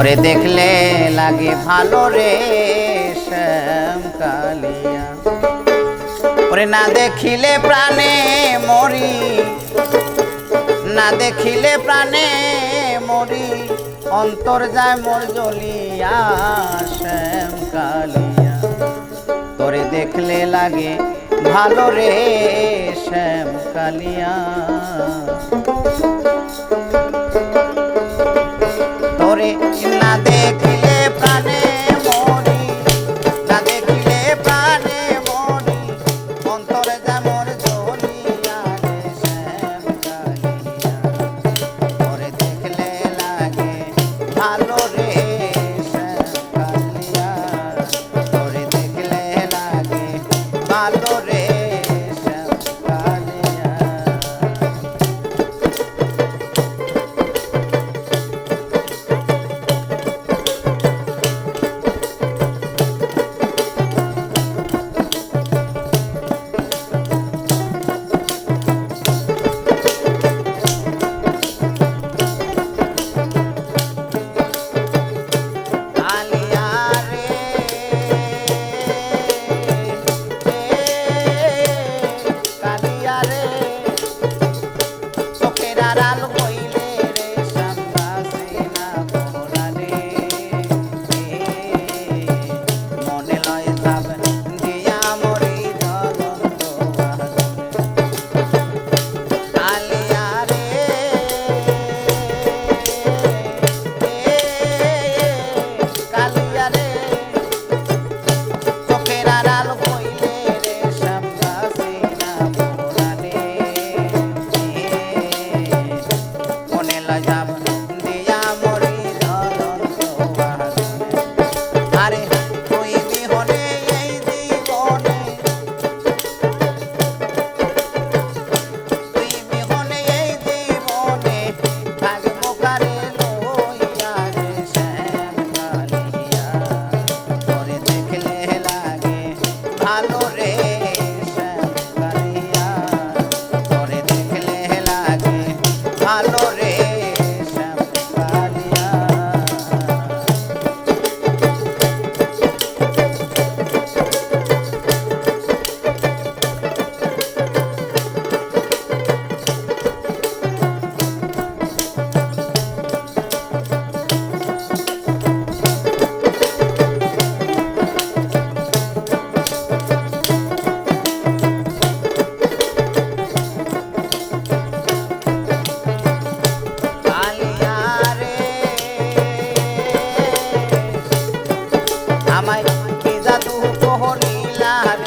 তোরে দেখলে লাগে ভালো রে কালিয়া ওরে না দেখিলে প্রাণে মরি, না দেখিলে প্রাণে মরি, অন্তর যায় মোর জ্বলিয়া শ্যাম কালিয়া তোরে দেখলে লাগে ভালো রে শ্যাম কালিয়া তোরে I didn't. favor